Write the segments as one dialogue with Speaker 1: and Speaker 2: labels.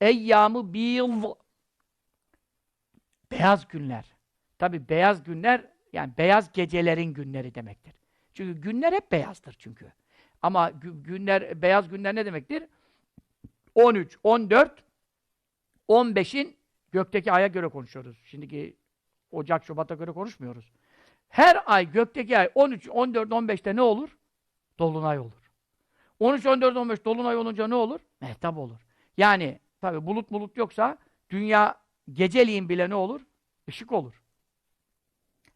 Speaker 1: Eyyamı biyıl. Beyaz günler. Tabi beyaz günler, yani beyaz gecelerin günleri demektir. Çünkü günler hep beyazdır çünkü. Ama gü- günler, beyaz günler ne demektir? 13, 14, 15'in gökteki aya göre konuşuyoruz. Şimdiki Ocak, Şubat'a göre konuşmuyoruz. Her ay gökteki ay 13, 14, 15'te ne olur? Dolunay olur. 13, 14, 15 dolunay olunca ne olur? Mehtap olur. Yani tabi bulut bulut yoksa dünya geceliğin bile ne olur? Işık olur.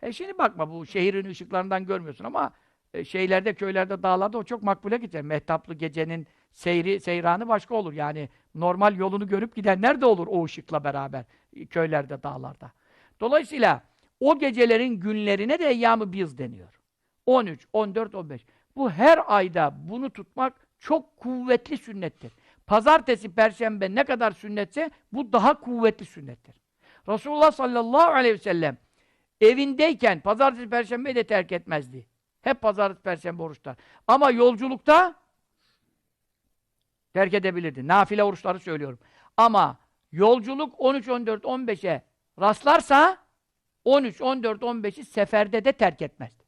Speaker 1: E şimdi bakma bu şehrin ışıklarından görmüyorsun ama e, şeylerde, köylerde, dağlarda o çok makbule gider. Mehtaplı gecenin seyri, seyranı başka olur. Yani normal yolunu görüp gidenler de olur o ışıkla beraber e, köylerde, dağlarda. Dolayısıyla o gecelerin günlerine de eyyam-ı biz deniyor. 13, 14, 15. Bu her ayda bunu tutmak çok kuvvetli sünnettir. Pazartesi, perşembe ne kadar sünnetse bu daha kuvvetli sünnettir. Resulullah sallallahu aleyhi ve sellem evindeyken pazartesi, perşembeyi de terk etmezdi. Hep pazartesi, perşembe oruçlar. Ama yolculukta terk edebilirdi. Nafile oruçları söylüyorum. Ama yolculuk 13, 14, 15'e rastlarsa 13, 14, 15'i seferde de terk etmezdi.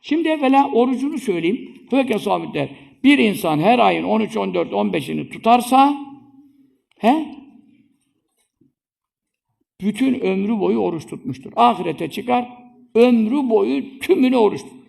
Speaker 2: Şimdi evvela orucunu söyleyeyim. Fevke sabit der. Bir insan her ayın 13, 14, 15'ini tutarsa he? Bütün ömrü boyu oruç tutmuştur. Ahirete çıkar, ömrü boyu tümünü oruç tutar.